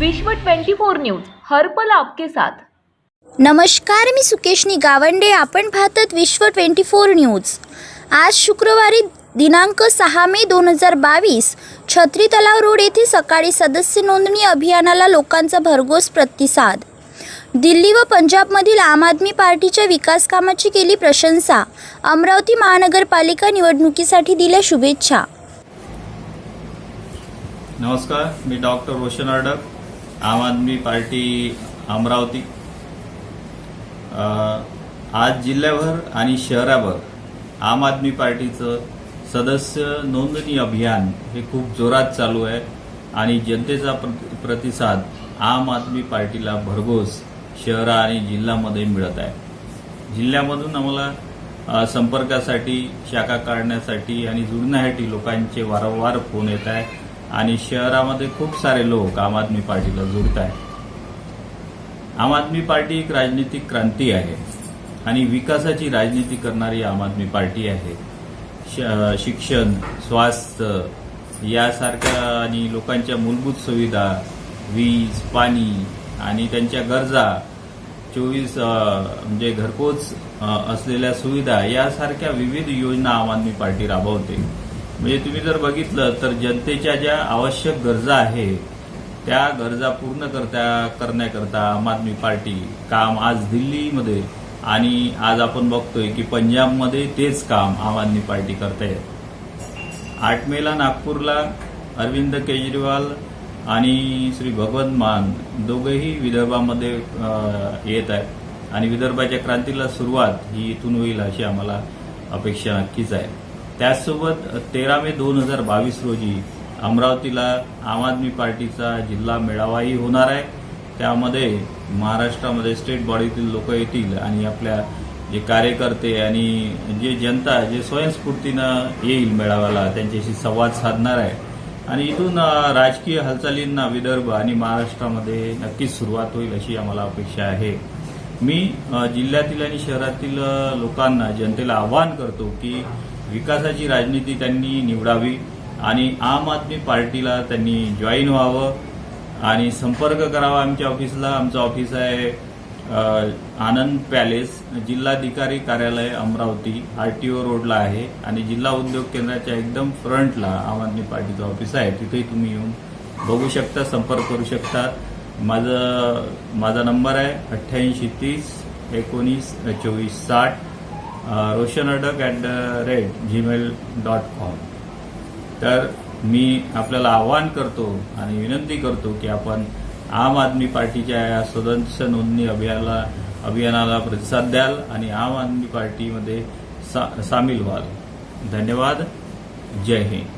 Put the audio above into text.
विश्व 24 न्यूज हर्पल आपके साथ. नमस्कार मी सुकेशनी गावंडे. आपण पाहतात विश्व ट्वेंटी फोर न्यूज. आज शुक्रवारी दिनांक सहा मे दोन हजार बावीस छत्री तलाव रोड येथे सकाळी सदस्य नोंदणी अभियानाला लोकांचा भरघोस प्रतिसाद. दिल्ली व पंजाबमधील आम आदमी पार्टीच्या विकास कामाची केली प्रशंसा. अमरावती महानगरपालिका निवडणुकीसाठी दिल्या शुभेच्छा. नमस्कार मी डॉक्टर रोशन अर्डक आम आदमी पार्टी अमरावती. आज जिल्ह्याभर आणि शहराभर आम आदमी पार्टीचं सदस्य नोंदणी अभियान हे खूप जोरात चालू आहे आणि जनतेचा प्रतिसाद आम आदमी पार्टीला भरघोस शहरा आणि जिल्ह्यामध्ये मिळत आहे. जिल्ह्यामधून आम्हाला संपर्कासाठी शाखा काढण्यासाठी आणि जुळण्यासाठी लोकांचे वारंवार फोन येत आहे. आणि शहरामध्ये खूप सारे लोक आम आदमी पार्टीला जुळत आहे आम आदमी पार्टी एक राजनीतिक क्रांती आहे आणि विकासाची राजनीती करणारी आम आदमी पार्टी आहे. श- शिक्षण स्वास्थ्य यासारख्या आणि लोकांच्या मूलभूत सुविधा वीज पाणी आणि त्यांच्या गरजा चोवीस म्हणजे घरपोच असलेल्या सुविधा यासारख्या विविध योजना आम आदमी पार्टी राबवते. म्हणजे तुम्ही जर बघितलं तर जनतेच्या ज्या आवश्यक गरजा आहे त्या गरजा पूर्ण करता करण्याकरता आम आदमी पार्टी काम आज दिल्लीमध्ये आणि आज आपण बघतोय की पंजाबमध्ये तेच काम आम आदमी पार्टी करते आठ मेला नागपूरला अरविंद केजरीवाल आणि श्री भगवंत मान दोघंही विदर्भामध्ये येत आहेत. आणि विदर्भाच्या क्रांतीला सुरुवात ही इथून होईल अशी आम्हाला अपेक्षा नक्कीच आहे. त्याचसोबत तेरा मे दोन हजार बावीस रोजी अमरावतीला आम आदमी पार्टीचा जिल्हा मेळावाही होणार आहे. त्यामध्ये महाराष्ट्रामध्ये स्टेट बॉडीतील लोक येतील आणि आपल्या जे कार्यकर्ते आणि जे जनता जे स्वयंस्फूर्तीनं येईल मेळाव्याला त्यांच्याशी संवाद साधणार आहे. आणि इथून राजकीय हालचालींना विदर्भ आणि महाराष्ट्रामध्ये नक्कीच सुरुवात होईल अशी आम्हाला अपेक्षा आहे. मी जिल्ह्यातील आणि शहरातील लोकांना जनतेला आवाहन करतो की विकासाची राजनीती त्यांनी निवडावी आणि आम आदमी पार्टीला त्यांनी जॉईन व्हावं आणि संपर्क करावा. आमच्या ऑफिसला आमचं ऑफिस आहे आनंद पॅलेस. जिल्हाधिकारी कार्यालय अमरावती आर टी ओ रोडला आहे आणि जिल्हा उद्योग केंद्राच्या एकदम फ्रंटला आम आदमी पार्टीचं ऑफिस आहे. तिथेही तुम्ही येऊन बघू शकता संपर्क करू शकता. माझं माझा नंबर आहे अठ्ठ्याऐंशी तीस एकोणीस चोवीस साठ Roshan Adak at the rate Gmail dot com. तर मी आपल्याला आवाहन करतो आणि विनंती करतो की आपण आम आदमी पार्टीच्या या सदस्य नोंदणी अभियानाला अभियानाला प्रतिसाद द्याल आणि आम आदमी पार्टीमध्ये सा, सामील व्हाल. धन्यवाद. जय हिंद.